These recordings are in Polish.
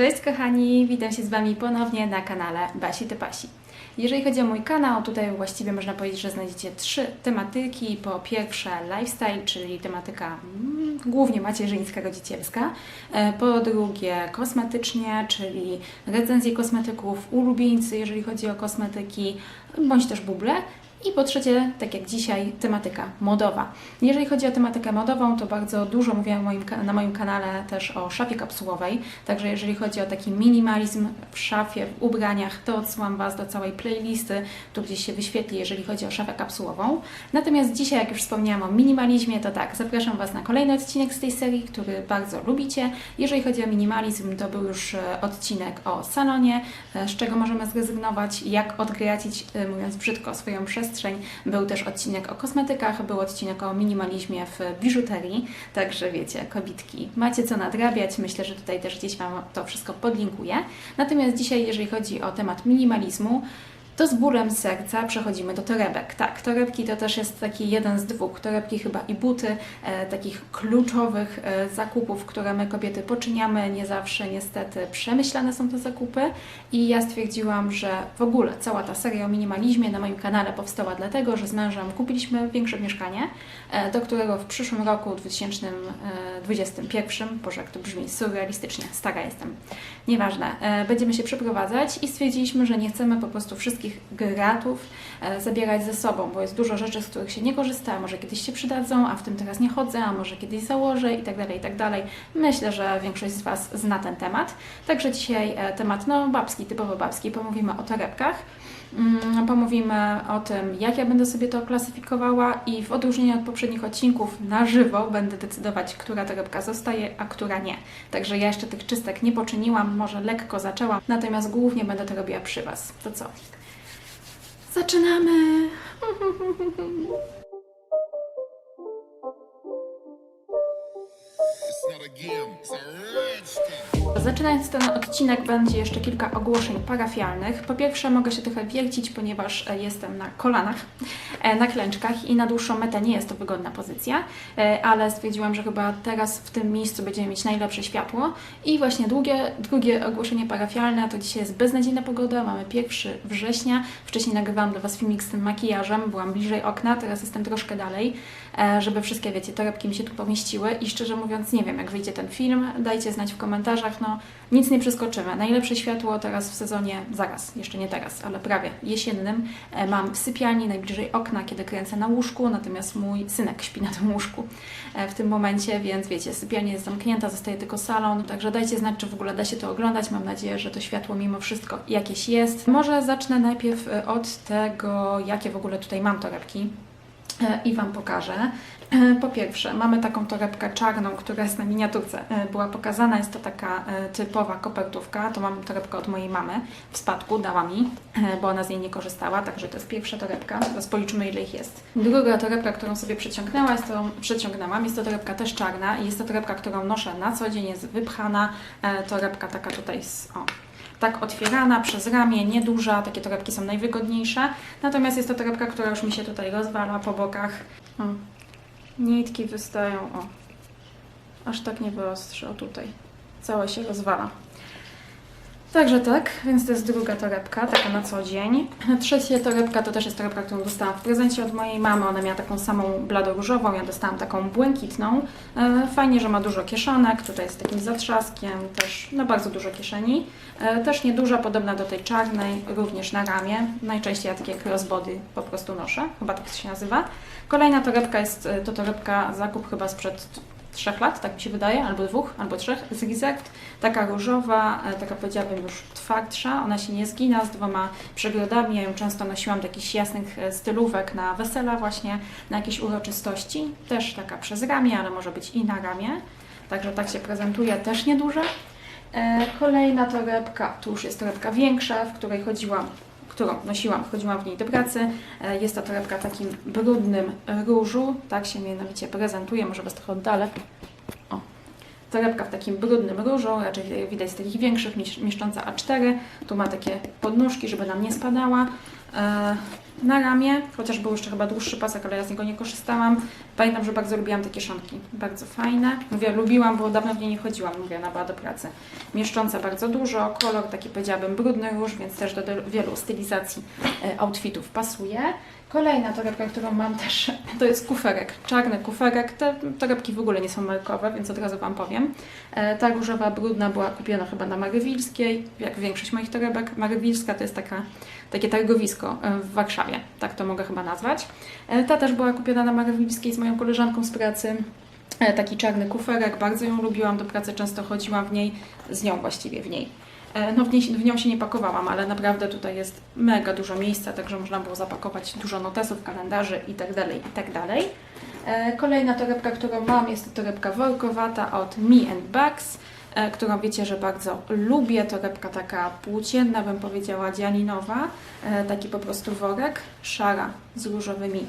Cześć kochani, witam się z Wami ponownie na kanale Basi Ty Pasi. Jeżeli chodzi o mój kanał, tutaj właściwie można powiedzieć, że znajdziecie trzy tematyki. Po pierwsze lifestyle, czyli tematyka mm, głównie macierzyńska, rodzicielska. E, Po drugie kosmetycznie, czyli recenzje kosmetyków, ulubieńcy, jeżeli chodzi o kosmetyki, bądź też buble. I po trzecie, tak jak dzisiaj, tematyka modowa. Jeżeli chodzi o tematykę modową, to bardzo dużo mówiłam moim, na moim kanale też o szafie kapsułowej. Także jeżeli chodzi o taki minimalizm w szafie, w ubraniach, to odsyłam Was do całej playlisty, tu gdzieś się wyświetli, jeżeli chodzi o szafę kapsułową. Natomiast dzisiaj, jak już wspomniałam o minimalizmie, to tak, zapraszam Was na kolejny odcinek z tej serii, który bardzo lubicie. Jeżeli chodzi o minimalizm, to był już e, odcinek o salonie, e, z czego możemy zrezygnować, jak odgracić, e, mówiąc brzydko, swoją przestrzeń. Był też odcinek o kosmetykach, był odcinek o minimalizmie w biżuterii, także wiecie, kobitki, macie co nadrabiać. Myślę, że tutaj też gdzieś Wam to wszystko podlinkuję. Natomiast dzisiaj, jeżeli chodzi o temat minimalizmu, to z bólem serca przechodzimy do torebek. Tak, torebki to też jest taki jeden z dwóch. Torebki chyba i buty, e, takich kluczowych e, zakupów, które my kobiety poczyniamy. Nie zawsze niestety przemyślane są te zakupy. I ja stwierdziłam, że w ogóle cała ta seria o minimalizmie na moim kanale powstała dlatego, że z mężem kupiliśmy większe mieszkanie, e, do którego w przyszłym roku 2021, Boże jak to brzmi surrealistycznie, stara jestem, nieważne, e, będziemy się przeprowadzać i stwierdziliśmy, że nie chcemy po prostu wszystkich gratów e, zabierać ze sobą, bo jest dużo rzeczy, z których się nie korzysta, a może kiedyś się przydadzą, a w tym teraz nie chodzę, a może kiedyś założę i tak dalej, i tak. Myślę, że większość z Was zna ten temat. Także dzisiaj e, temat no babski, typowo babski, pomówimy o torebkach. Mm, Pomówimy o tym, jak ja będę sobie to klasyfikowała i w odróżnieniu od poprzednich odcinków na żywo będę decydować, która torebka zostaje, a która nie. Także ja jeszcze tych czystek nie poczyniłam, może lekko zaczęłam, natomiast głównie będę to robiła przy Was. To co? Zaczynamy! Zaczynając ten odcinek, będzie jeszcze kilka ogłoszeń parafialnych. Po pierwsze, mogę się trochę wiercić, ponieważ e, jestem na kolanach, e, na klęczkach i na dłuższą metę nie jest to wygodna pozycja, e, ale stwierdziłam, że chyba teraz w tym miejscu będziemy mieć najlepsze światło. I właśnie drugie, drugie ogłoszenie parafialne to dzisiaj jest beznadziejna pogoda, mamy 1 września. Wcześniej nagrywałam dla Was filmik z tym makijażem, byłam bliżej okna, teraz jestem troszkę dalej, żeby wszystkie, wiecie, torebki mi się tu pomieściły. I szczerze mówiąc nie wiem, jak wyjdzie ten film, dajcie znać w komentarzach, no nic nie przeskoczymy. Najlepsze światło teraz w sezonie, zaraz, jeszcze nie teraz, ale prawie jesiennym, e, mam w sypialni, najbliżej okna, kiedy kręcę na łóżku, natomiast mój synek śpi na tym łóżku e, w tym momencie, więc wiecie, sypialnia jest zamknięta, zostaje tylko salon, także dajcie znać, czy w ogóle da się to oglądać. Mam nadzieję, że to światło mimo wszystko jakieś jest. Może zacznę najpierw e, od tego, jakie w ogóle tutaj mam torebki. e, i Wam pokażę. E, Po pierwsze, mamy taką torebkę czarną, która jest na miniaturce. e, Była pokazana, jest to taka e, typowa kopertówka. To mam torebkę od mojej mamy w spadku, dała mi, e, bo ona z niej nie korzystała, także to jest pierwsza torebka. Teraz policzymy, ile ich jest. Druga torebka, którą sobie przeciągnęła, jest to, przeciągnęłam, jest to torebka też czarna i jest to torebka, którą noszę na co dzień, jest wypchana. E, Torebka taka tutaj z, o, tak otwierana przez ramię, nieduża, takie torebki są najwygodniejsze. Natomiast jest to torebka, która już mi się tutaj rozwala po bokach. O, nitki wystają, o. Aż tak nie wyostrzy, o tutaj. Całe się rozwala. Także tak, więc to jest druga torebka, taka na co dzień. Trzecia torebka to też jest torebka, którą dostałam w prezencie od mojej mamy. Ona miała taką samą bladoróżową, ja dostałam taką błękitną. E, Fajnie, że ma dużo kieszonek, tutaj jest takim zatrzaskiem, też no bardzo dużo kieszeni. E, Też nieduża, podobna do tej czarnej, również na ramię. Najczęściej ja takie crossbody po prostu noszę, chyba tak to się nazywa. Kolejna torebka jest, e, to torebka zakup chyba sprzed trzech lat, tak mi się wydaje, albo dwóch, albo trzech, z Reserved. Taka różowa, e, taka powiedziałabym już twardsza, ona się nie zgina, z dwoma przegrodami. Ja ją często nosiłam do jakichś jasnych e, stylówek na wesela właśnie, na jakieś uroczystości. Też taka przez ramię, ale może być i na ramię. Także tak się prezentuje, też nieduża. E, Kolejna torebka, tu już jest torebka większa, w której chodziłam, którą nosiłam, chodziłam w niej do pracy. E, Jest to torebka w takim brudnym różu, tak się mianowicie prezentuje, może Was trochę oddalę. Torebka w takim brudnym różu, raczej widać z takich większych, miesz- mieszcząca A4. Tu ma takie podnóżki, żeby nam nie spadała. e, na ramię, chociaż był jeszcze chyba dłuższy pasek, ale ja z niego nie korzystałam. Pamiętam, że bardzo lubiłam te kieszonki, bardzo fajne. Mówię, lubiłam, bo dawno w nie nie chodziłam, mówię, ona była do pracy. Mieszcząca bardzo dużo, kolor taki powiedziałabym brudny róż, więc też do, do wielu stylizacji e, outfitów pasuje. Kolejna torebka, którą mam też, to jest kuferek, czarny kuferek. Te torebki w ogóle nie są markowe, więc od razu Wam powiem. E, Ta różowa, brudna była kupiona chyba na Marywilskiej, jak większość moich torebek. Marywilska to jest taka, takie targowisko e, w Warszawie, tak to mogę chyba nazwać. E, Ta też była kupiona na Marywilskiej z moją koleżanką z pracy. Taki czarny kuferek, bardzo ją lubiłam, do pracy często chodziłam w niej, z nią właściwie w niej. E, No w, niej, w nią się nie pakowałam, ale naprawdę tutaj jest mega dużo miejsca, także można było zapakować dużo notesów, kalendarzy itd. itd. E, Kolejna torebka, którą mam, jest to torebka workowata od Me and Bags, e, którą wiecie, że bardzo lubię. Torebka taka płócienna, bym powiedziała, dzianinowa. Taki po prostu worek, szara z różowymi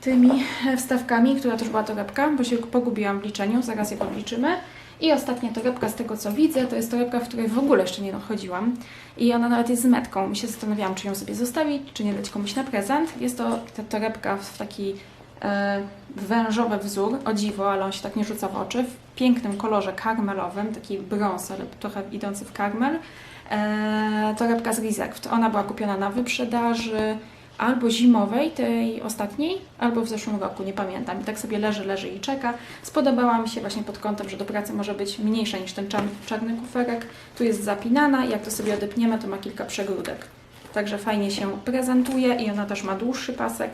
tymi wstawkami, która też była torebka, bo się pogubiłam w liczeniu, zaraz je podliczymy. I ostatnia torebka z tego co widzę, to jest torebka, w której w ogóle jeszcze nie chodziłam. I ona nawet jest z metką. I się zastanawiałam, czy ją sobie zostawić, czy nie dać komuś na prezent. Jest to ta torebka w taki e, wężowy wzór, o dziwo, ale on się tak nie rzuca w oczy, w pięknym kolorze karmelowym, taki brąz, ale trochę idący w karmel. E, torebka z Reserved. Ona była kupiona na wyprzedaży albo zimowej, tej ostatniej, albo w zeszłym roku, nie pamiętam. I tak sobie leży, leży i czeka. Spodobała mi się właśnie pod kątem, że do pracy może być mniejsza niż ten czarny, kuferek. Tu jest zapinana i jak to sobie odepniemy, to ma kilka przegródek. Także fajnie się prezentuje i ona też ma dłuższy pasek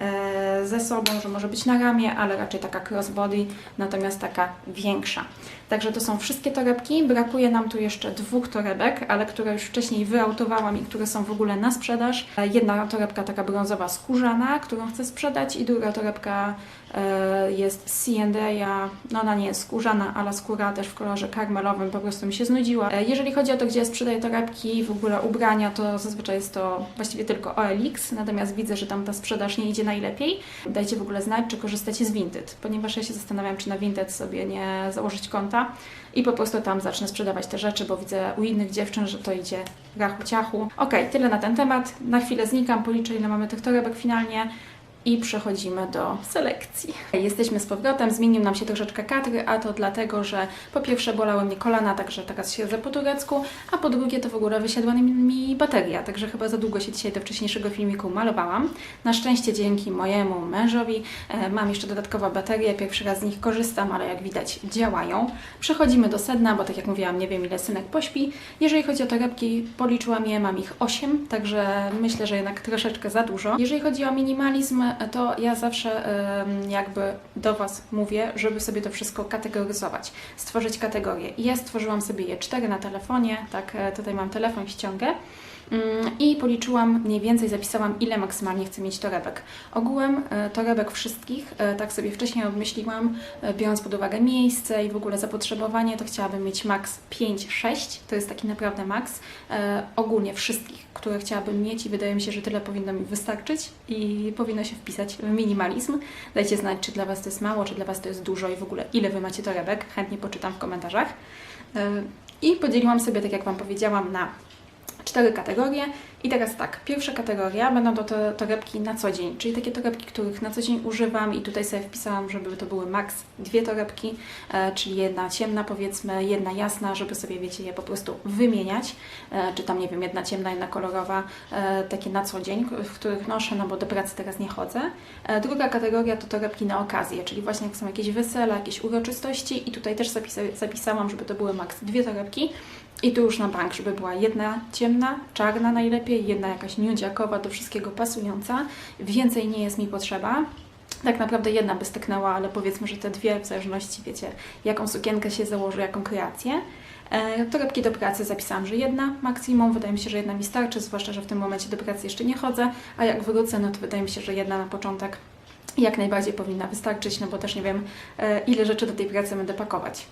e, ze sobą, że może być na ramię, ale raczej taka crossbody, natomiast taka większa. Także to są wszystkie torebki. Brakuje nam tu jeszcze dwóch torebek, ale które już wcześniej wyautowałam i które są w ogóle na sprzedaż. E, Jedna torebka taka brązowa skórzana, którą chcę sprzedać i druga torebka e, jest C&A, no ona nie jest skórzana, ale skóra też w kolorze karmelowym, po prostu mi się znudziła. E, Jeżeli chodzi o to, gdzie sprzedaję torebki, w ogóle ubrania, to zazwyczaj jest to właściwie tylko OLX, natomiast widzę, że tam ta sprzedaż nie idzie najlepiej. Dajcie w ogóle znać, czy korzystacie z Vinted, ponieważ ja się zastanawiam, czy na Vinted sobie nie założyć konta i po prostu tam zacznę sprzedawać te rzeczy, bo widzę u innych dziewczyn, że to idzie rachu ciachu. Ok, tyle na ten temat. Na chwilę znikam, policzę ile mamy tych torebek finalnie i przechodzimy do selekcji. Jesteśmy z powrotem, zmienił nam się troszeczkę kadry, a to dlatego, że po pierwsze bolały mnie kolana, także teraz siedzę po turecku, a po drugie to w ogóle wysiadła mi bateria, także chyba za długo się dzisiaj do wcześniejszego filmiku malowałam. Na szczęście dzięki mojemu mężowi e, mam jeszcze dodatkowe baterie, pierwszy raz z nich korzystam, ale jak widać działają. Przechodzimy do sedna, bo tak jak mówiłam, nie wiem ile synek pośpi. Jeżeli chodzi o torebki, policzyłam je, mam ich 8, także myślę, że jednak troszeczkę za dużo. Jeżeli chodzi o minimalizm, to ja zawsze jakby do Was mówię, żeby sobie to wszystko kategoryzować, stworzyć kategorie. Ja stworzyłam sobie je cztery na telefonie, tak, e, tutaj mam telefon, ściągę. Mm, I policzyłam mniej więcej, zapisałam ile maksymalnie chcę mieć torebek. Ogółem e, torebek wszystkich, e, tak sobie wcześniej obmyśliłam, e, biorąc pod uwagę miejsce i w ogóle zapotrzebowanie, to chciałabym mieć maks 5-6, to jest taki naprawdę maks. Ogólnie wszystkich, które chciałabym mieć i wydaje mi się, że tyle powinno mi wystarczyć i powinno się wpisać w minimalizm. Dajcie znać, czy dla Was to jest mało, czy dla Was to jest dużo i w ogóle ile Wy macie torebek. Chętnie poczytam w komentarzach. I podzieliłam sobie, tak jak Wam powiedziałam, na cztery kategorie. I teraz tak, pierwsza kategoria będą to torebki na co dzień, czyli takie torebki, których na co dzień używam i tutaj sobie wpisałam, żeby to były maks dwie torebki, e, czyli jedna ciemna powiedzmy, jedna jasna, żeby sobie, wiecie, je po prostu wymieniać, e, czy tam, nie wiem, jedna ciemna, jedna kolorowa, e, takie na co dzień, w których noszę, no bo do pracy teraz nie chodzę. Druga kategoria to torebki na okazję, czyli właśnie jak są jakieś wesela, jakieś uroczystości i tutaj też zapisa- zapisałam, żeby to były maks dwie torebki, i tu już na bank, żeby była jedna ciemna, czarna najlepiej, jedna jakaś nudziakowa, do wszystkiego pasująca. Więcej nie jest mi potrzeba. Tak naprawdę jedna by styknęła, ale powiedzmy, że te dwie, w zależności, wiecie, jaką sukienkę się założy, jaką kreację. E, torebki do pracy zapisałam, że jedna maksimum. Wydaje mi się, że jedna mi starczy, zwłaszcza, że w tym momencie do pracy jeszcze nie chodzę, a jak wrócę, no to wydaje mi się, że jedna na początek jak najbardziej powinna wystarczyć, no bo też nie wiem, e, ile rzeczy do tej pracy będę pakować.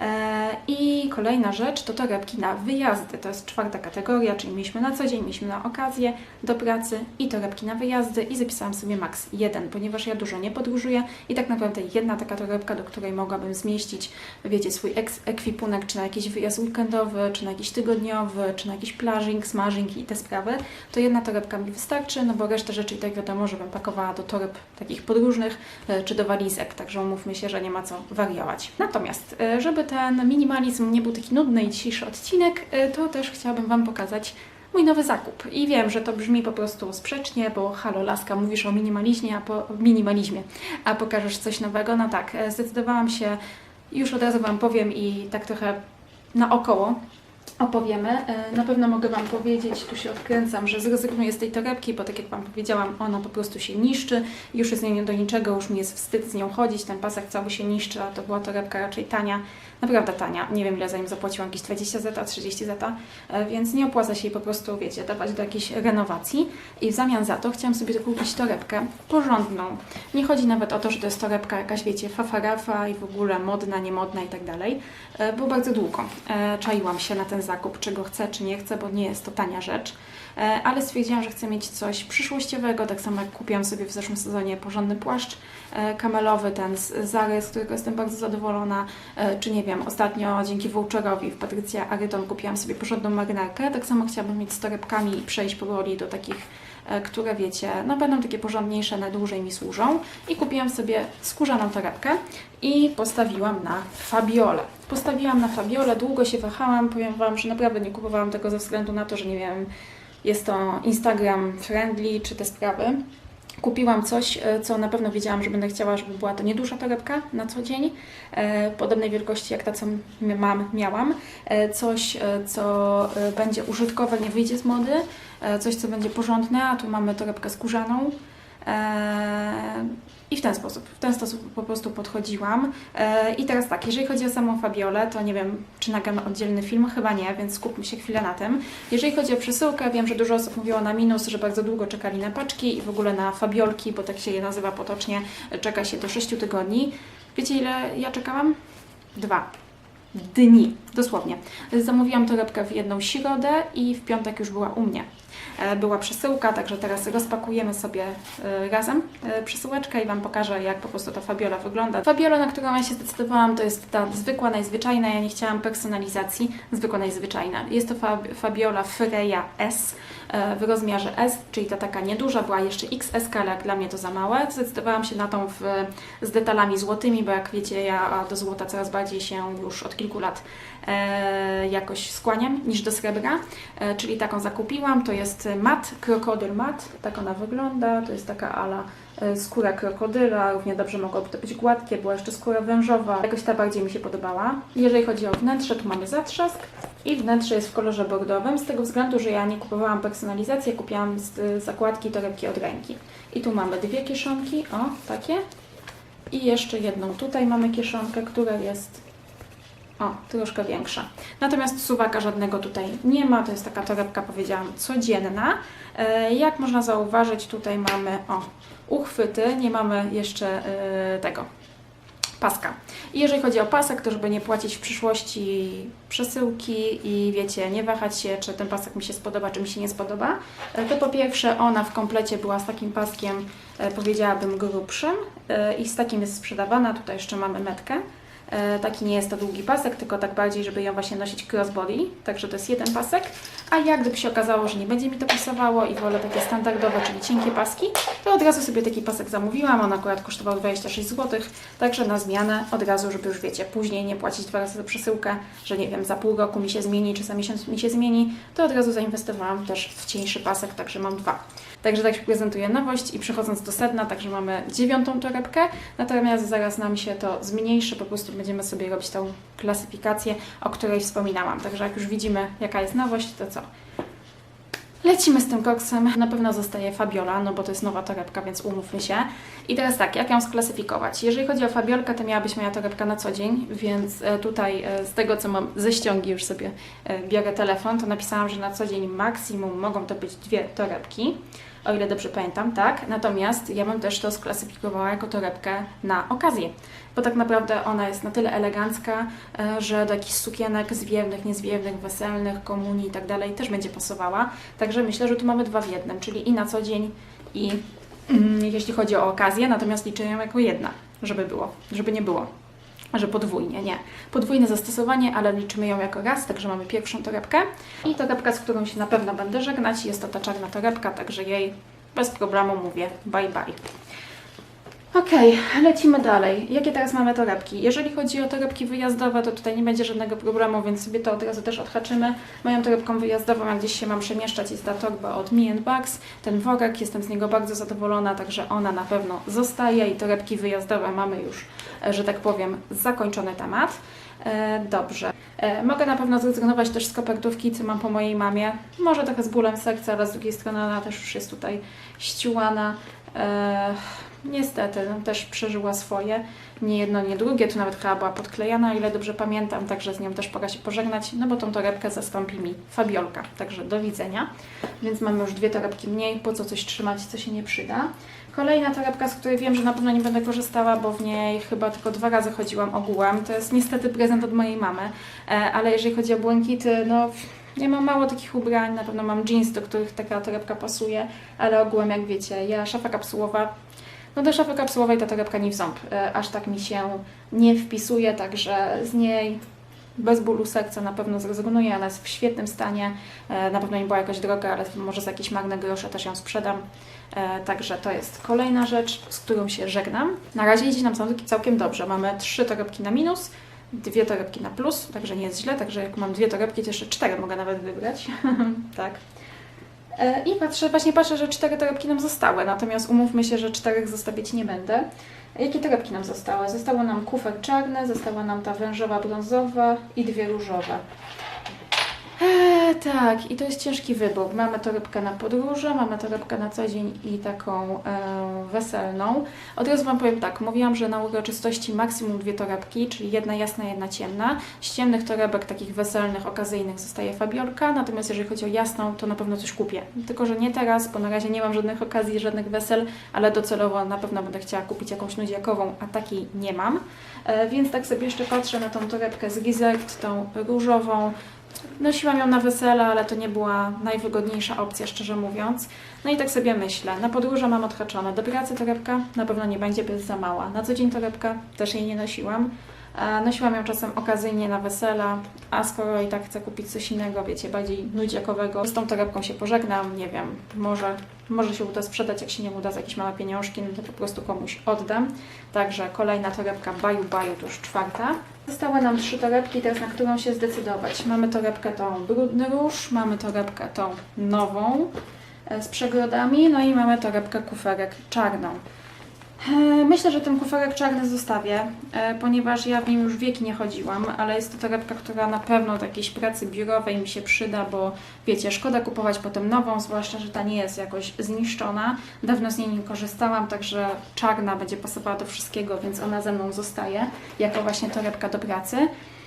E, I kolejna rzecz to torebki na wyjazdy. To jest czwarta kategoria, czyli mieliśmy na co dzień, mieliśmy na okazję do pracy i torebki na wyjazdy i zapisałam sobie maks jeden, ponieważ ja dużo nie podróżuję i tak naprawdę jedna taka torebka, do której mogłabym zmieścić, wiecie, swój ekwipunek, czy na jakiś wyjazd weekendowy, czy na jakiś tygodniowy, czy na jakiś plażing, smażing i te sprawy, to jedna torebka mi wystarczy, no bo resztę rzeczy i tak wiadomo, żebym pakowała do toreb takich podróżnych, e, czy do walizek, także umówmy się, że nie ma co wariować. Natomiast, e, żeby ten minimalizm nie był taki nudny i dzisiejszy odcinek, e, to też chciałabym Wam pokazać mój nowy zakup. I wiem, że to brzmi po prostu sprzecznie, bo halo laska, mówisz o minimalizmie, a po minimalizmie, a pokażesz coś nowego. No tak, e, zdecydowałam się, już od razu Wam powiem i tak trochę naokoło opowiemy. E, Na pewno mogę Wam powiedzieć, tu się odkręcam, że zrezygnuję z tej torebki, bo tak jak Wam powiedziałam, ona po prostu się niszczy, już jest nie do niczego, już mi jest wstyd z nią chodzić, ten pasek cały się niszczy, a to była torebka raczej tania, naprawdę tania, nie wiem ile za nim zapłaciłam, jakieś 20 zeta, 30 zeta, e, więc nie opłaca się jej po prostu, wiecie, dawać do jakiejś renowacji. I w zamian za to chciałam sobie kupić torebkę porządną. Nie chodzi nawet o to, że to jest torebka jakaś, wiecie, fafarafa i w ogóle modna, niemodna i tak dalej, e, bo bardzo długo czaiłam się na ten zakup, czy go chcę, czy nie chcę, bo nie jest to tania rzecz, E, ale stwierdziłam, że chcę mieć coś przyszłościowego, tak samo jak kupiłam sobie w zeszłym sezonie porządny płaszcz e, kamelowy, ten z Zary, z którego jestem bardzo zadowolona, e, czy nie wiem, ostatnio dzięki Voucherowi w Patrycja Aryton kupiłam sobie porządną marynarkę, tak samo chciałabym mieć z torebkami i przejść powoli do takich które wiecie, no będą takie porządniejsze, na dłużej mi służą. I kupiłam sobie skórzaną torebkę i postawiłam na Fabiole. Postawiłam na Fabiole, długo się wahałam, powiem Wam, że naprawdę nie kupowałam tego ze względu na to, że nie wiem, jest to Instagram friendly czy te sprawy. Kupiłam coś, e, co na pewno wiedziałam, że będę chciała, żeby była to nieduża torebka na co dzień, e, podobnej wielkości jak ta, co mam, miałam. E, coś, e, co e, będzie użytkowe, nie wyjdzie z mody, e, coś, co będzie porządne, a tu mamy torebkę skórzaną. E, I w ten sposób, w ten sposób po prostu podchodziłam. E, I teraz tak, jeżeli chodzi o samą Fabiolę, to nie wiem, czy nagram oddzielny film, chyba nie, więc skupmy się chwilę na tym. Jeżeli chodzi o przesyłkę, wiem, że dużo osób mówiło na minus, że bardzo długo czekali na paczki i w ogóle na Fabiolki, bo tak się je nazywa potocznie, czeka się do 6 tygodni. Wiecie ile ja czekałam? Dwa dni, dosłownie. Zamówiłam torebkę w jedną środę i w piątek już była u mnie. E, Była przesyłka, także teraz rozpakujemy sobie e, razem e, przesyłeczkę i Wam pokażę, jak po prostu ta Fabiola wygląda. Fabiola, na którą ja się zdecydowałam, to jest ta zwykła, najzwyczajna. Ja nie chciałam personalizacji, zwykła, najzwyczajna. Jest to Fab- Fabiola Freya S w rozmiarze S, czyli ta taka nieduża, była jeszcze XS, ale jak dla mnie to za małe. Zdecydowałam się na tą w, z detalami złotymi, bo jak wiecie, ja do złota coraz bardziej się już od kilku lat jakoś skłaniam niż do srebra, e, czyli taką zakupiłam. To jest mat, krokodyl mat, tak ona wygląda. To jest taka ala e, skóra krokodyla, równie dobrze mogłoby to być gładkie, była jeszcze skóra wężowa. Jakoś ta bardziej mi się podobała. Jeżeli chodzi o wnętrze, tu mamy zatrzask i wnętrze jest w kolorze bordowym, z tego względu, że ja nie kupowałam personalizacji, kupiłam z, zakładki torebki od ręki. I tu mamy dwie kieszonki, o, takie. I jeszcze jedną tutaj mamy kieszonkę, która jest o, troszkę większa. Natomiast suwaka żadnego tutaj nie ma, to jest taka torebka, powiedziałam, codzienna. E, Jak można zauważyć, tutaj mamy, o, uchwyty, nie mamy jeszcze e, tego, paska. I jeżeli chodzi o pasek, to żeby nie płacić w przyszłości przesyłki i wiecie, nie wahać się, czy ten pasek mi się spodoba, czy mi się nie spodoba, e, to po pierwsze ona w komplecie była z takim paskiem, powiedziałabym grubszym i z takim jest sprzedawana. Tutaj jeszcze mamy metkę. E, Taki nie jest to długi pasek, tylko tak bardziej, żeby ją właśnie nosić crossbody. Także to jest jeden pasek. A jak gdyby się okazało, że nie będzie mi to pasowało i wolę takie standardowe, czyli cienkie paski, to od razu sobie taki pasek zamówiłam. On akurat kosztował 26 zł. Także na zmianę od razu, żeby już wiecie, później nie płacić dwa razy za przesyłkę, że nie wiem, za pół roku mi się zmieni, czy za miesiąc mi się zmieni, to od razu zainwestowałam też w cieńszy pasek, także mam dwa. Także tak się prezentuje nowość i przechodząc do sedna, także mamy dziewiątą torebkę, natomiast zaraz nam się to zmniejszy, po prostu będziemy sobie robić tą klasyfikację, o której wspominałam. Także jak już widzimy, jaka jest nowość, to co? Lecimy z tym koksem. Na pewno zostaje Fabiola, no bo to jest nowa torebka, więc umówmy się. I teraz tak, jak ją sklasyfikować? Jeżeli chodzi o Fabiolkę, to miała być moja torebka na co dzień, więc e, tutaj e, z tego, co mam ze ściągi, już sobie e, biorę telefon, to napisałam, że na co dzień maksimum mogą to być dwie torebki. o ile dobrze pamiętam, tak? Natomiast ja bym też to sklasyfikowała jako torebkę na okazję, bo tak naprawdę ona jest na tyle elegancka, że do jakichś sukienek zwiewnych, niezwiewnych, weselnych, komunii i tak dalej też będzie pasowała. Także myślę, że tu mamy dwa w jednym, czyli i na co dzień, i mm, jeśli chodzi o okazję, natomiast liczę ją jako jedna, żeby było, żeby nie było że podwójnie, nie. Podwójne zastosowanie, ale liczymy ją jako raz, także mamy pierwszą torebkę i torebka, z którą się na pewno będę żegnać, jest to ta czarna torebka, także jej bez problemu mówię bye bye. Okej, lecimy dalej. Jakie teraz mamy torebki? Jeżeli chodzi o torebki wyjazdowe, to tutaj nie będzie żadnego problemu, więc sobie to od razu też odhaczymy. Moją torebką wyjazdową, jak gdzieś się mam przemieszczać, jest ta torba od Me Bags. Ten worek, jestem z niego bardzo zadowolona, także ona na pewno zostaje i torebki wyjazdowe mamy już, e, że tak powiem, zakończony temat. E, Dobrze. E, Mogę na pewno zrezygnować też z kopertówki, co mam po mojej mamie. Może trochę z bólem serca, ale z drugiej strony ona też już jest tutaj ściłana. Niestety, no, też przeżyła swoje. Nie jedno, nie drugie, tu nawet chyba była podklejana, ile dobrze pamiętam, także z nią też pora się pożegnać, no bo tą torebkę zastąpi mi Fabiolka. Także do widzenia. Więc mamy już dwie torebki mniej, po co coś trzymać, co się nie przyda. Kolejna torebka, z której wiem, że na pewno nie będę korzystała, bo w niej chyba tylko dwa razy chodziłam ogółem. To jest niestety prezent od mojej mamy, e, ale jeżeli chodzi o błękity, no ja mam mało takich ubrań, na pewno mam jeans, do których taka torebka pasuje, ale ogółem, jak wiecie, ja szafa kapsułowa, no do szafy kapsułowej ta torebka nie w ząb, e, aż tak mi się nie wpisuje, także z niej bez bólu serca na pewno zrezygnuję, ona jest w świetnym stanie, e, na pewno nie była jakaś droga, ale może za jakieś marne grosze też ją sprzedam, E, także to jest kolejna rzecz, z którą się żegnam. Na razie idzie nam całkiem dobrze, mamy trzy torebki na minus, dwie torebki na plus, także nie jest źle, także jak mam dwie torebki, to jeszcze cztery mogę nawet wybrać, tak. E, I patrzę, właśnie patrzę, że cztery torebki nam zostały, natomiast umówmy się, że czterech zostawiać nie będę. Jakie torebki nam zostały? Zostało nam kufer czarny, została nam ta wężowa brązowa i dwie różowe. Tak, i to jest ciężki wybór. Mamy torebkę na podróże, mamy torebkę na co dzień i taką e, weselną. Od razu Wam powiem tak, mówiłam, że na uroczystości maksimum dwie torebki, czyli jedna jasna, jedna ciemna. Z ciemnych torebek, takich weselnych, okazyjnych zostaje Fabiolka, natomiast jeżeli chodzi o jasną, to na pewno coś kupię. Tylko, że nie teraz, bo na razie nie mam żadnych okazji, żadnych wesel, ale docelowo na pewno będę chciała kupić jakąś nudziakową, a takiej nie mam. E, więc tak sobie jeszcze patrzę na tą torebkę z Gizert, tą różową, Nosiłam ją na wesele, ale to nie była najwygodniejsza opcja, szczerze mówiąc. No i tak sobie myślę. Na podróże mam odhaczone. Do pracy torebka na pewno nie będzie, bo jest za mała. Na co dzień torebka też jej nie nosiłam. E, Nosiłam ją czasem okazyjnie na wesela, a skoro i tak chcę kupić coś innego, wiecie, bardziej nudziakowego, z tą torebką się pożegnam, nie wiem, może, może się uda sprzedać, jak się nie uda za jakieś małe pieniążki, no to po prostu komuś oddam. Także kolejna torebka Baju Baju, to już czwarta. Zostały nam trzy torebki, teraz na którą się zdecydować. Mamy torebkę tą brudny róż, mamy torebkę tą nową e, z przegrodami, no i mamy torebkę kuferek czarną. E, Myślę, że ten kuferek czarny zostawię, e, ponieważ ja w nim już wieki nie chodziłam, ale jest to torebka, która na pewno do jakiejś pracy biurowej mi się przyda, bo wiecie, szkoda kupować potem nową, zwłaszcza, że ta nie jest jakoś zniszczona. Dawno z niej nie korzystałam, także czarna będzie pasowała do wszystkiego, więc ona ze mną zostaje jako właśnie torebka do pracy.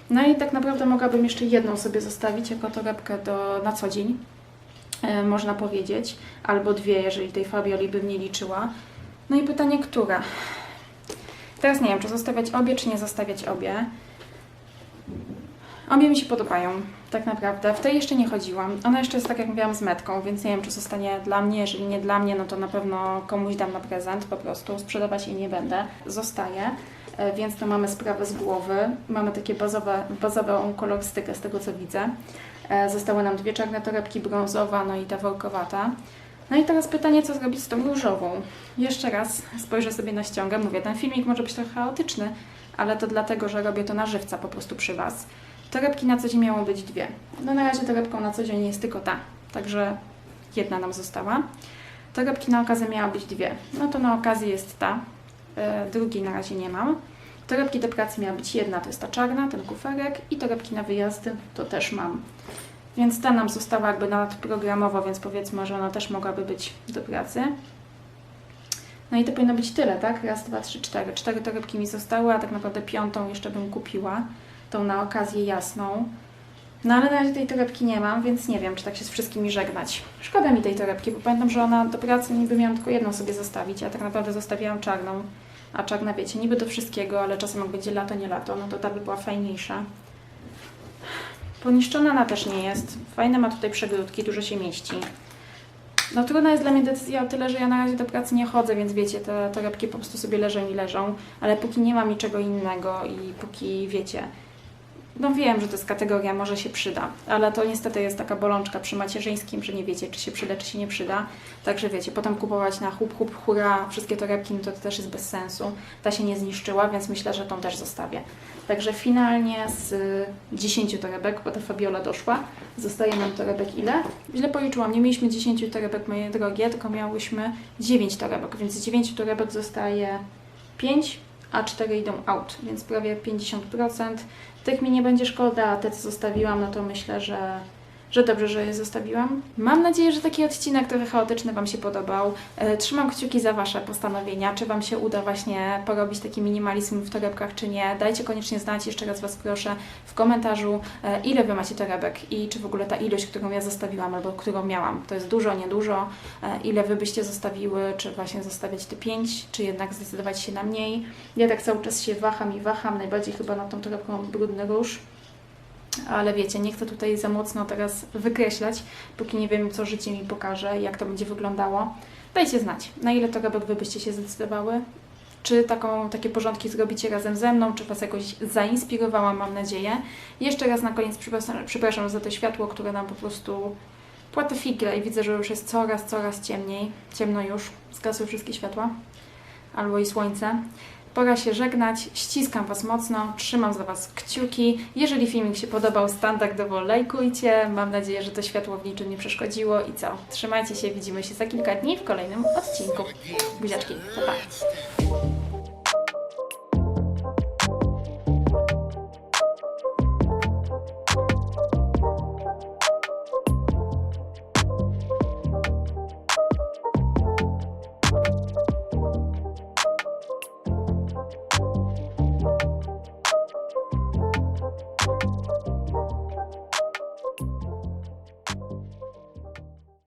No i tak naprawdę mogłabym jeszcze jedną sobie zostawić jako torebkę do, na co dzień, e, można powiedzieć, albo dwie, jeżeli tej Fabioli bym nie liczyła. No i pytanie, która? Teraz nie wiem, czy zostawiać obie, czy nie zostawiać obie. Obie mi się podobają, tak naprawdę. W tej jeszcze nie chodziłam. Ona jeszcze jest tak, jak mówiłam, z metką, więc nie wiem, czy zostanie dla mnie. Jeżeli nie dla mnie, no to na pewno komuś dam na prezent po prostu. Sprzedawać jej nie będę. Zostaje. E, Więc to mamy sprawę z głowy. Mamy takie bazowe, bazową kolorystykę z tego, co widzę. E, Zostały nam dwie czarne torebki, brązowa, no i ta workowata. No i teraz pytanie, co zrobić z tą różową? Jeszcze raz spojrzę sobie na ściągę. Mówię, ten filmik może być trochę chaotyczny, ale to dlatego, że robię to na żywca po prostu przy Was. Torebki na co dzień miało być dwie. No na razie torebką na co dzień jest tylko ta, także jedna nam została. Torebki na okazję miała być dwie. No to na okazję jest ta, e, drugiej na razie nie mam. Torebki do pracy miała być jedna, to jest ta czarna, ten kuferek i torebki na wyjazdy to też mam. Więc ta nam została jakby nadprogramowo, więc powiedzmy, że ona też mogłaby być do pracy. No i to powinno być tyle, tak? Raz, dwa, trzy, cztery. Cztery torebki mi zostały, a tak naprawdę piątą jeszcze bym kupiła. Tą na okazję jasną. No ale na razie tej torebki nie mam, więc nie wiem, czy tak się z wszystkimi żegnać. Szkoda mi tej torebki, bo pamiętam, że ona do pracy niby miałam tylko jedną sobie zostawić, a tak naprawdę zostawiałam czarną. A czarna, wiecie, niby do wszystkiego, ale czasem jak będzie lato, nie lato, no to ta by była fajniejsza. Poniszczona ona też nie jest. Fajne ma tutaj przegródki, dużo się mieści. No trudna jest dla mnie decyzja o tyle, że ja na razie do pracy nie chodzę, więc wiecie, te torebki po prostu sobie leżą i leżą, ale póki nie mam niczego innego i póki wiecie, no wiem, że to jest kategoria, może się przyda, ale to niestety jest taka bolączka przy macierzyńskim, że nie wiecie, czy się przyda, czy się nie przyda. Także wiecie, potem kupować na hup, hup, hura wszystkie torebki, no to, to też jest bez sensu. Ta się nie zniszczyła, więc myślę, że tą też zostawię. Także finalnie z 10 torebek, bo ta Fabiola doszła, zostaje nam torebek ile? Źle policzyłam, nie mieliśmy 10 torebek, moje drogie, tylko miałyśmy 9 torebek, więc z 9 torebek zostaje 5, a 4 idą out, więc prawie 50%. Tych mi nie będzie szkoda, a te co zostawiłam, no to myślę, że, że dobrze, że je zostawiłam. Mam nadzieję, że taki odcinek trochę chaotyczny Wam się podobał. E, Trzymam kciuki za Wasze postanowienia, czy Wam się uda właśnie porobić taki minimalizm w torebkach, czy nie. Dajcie koniecznie znać, jeszcze raz Was proszę, w komentarzu, e, ile Wy macie torebek i czy w ogóle ta ilość, którą ja zostawiłam albo którą miałam, to jest dużo, niedużo, e, ile Wy byście zostawiły, czy właśnie zostawiać te 5, czy jednak zdecydować się na mniej. Ja tak cały czas się waham i waham, najbardziej chyba na tą torebką brudny róż. Ale wiecie, nie chcę tutaj za mocno teraz wykreślać, póki nie wiem, co życie mi pokaże, jak to będzie wyglądało. Dajcie znać, na ile torebek Wy byście się zdecydowały. Czy taką, takie porządki zrobicie razem ze mną, czy Was jakoś zainspirowałam, mam nadzieję. Jeszcze raz na koniec przepraszam, przepraszam za to światło, które nam po prostu płatę figle i widzę, że już jest coraz, coraz ciemniej. Ciemno już, zgasły wszystkie światła. Albo i słońce. Pora się żegnać. Ściskam Was mocno, trzymam za Was kciuki. Jeżeli filmik się podobał, standardowo lajkujcie. Mam nadzieję, że to światło w niczym nie przeszkodziło. I co? Trzymajcie się, widzimy się za kilka dni w kolejnym odcinku. Buziaczki, pa pa.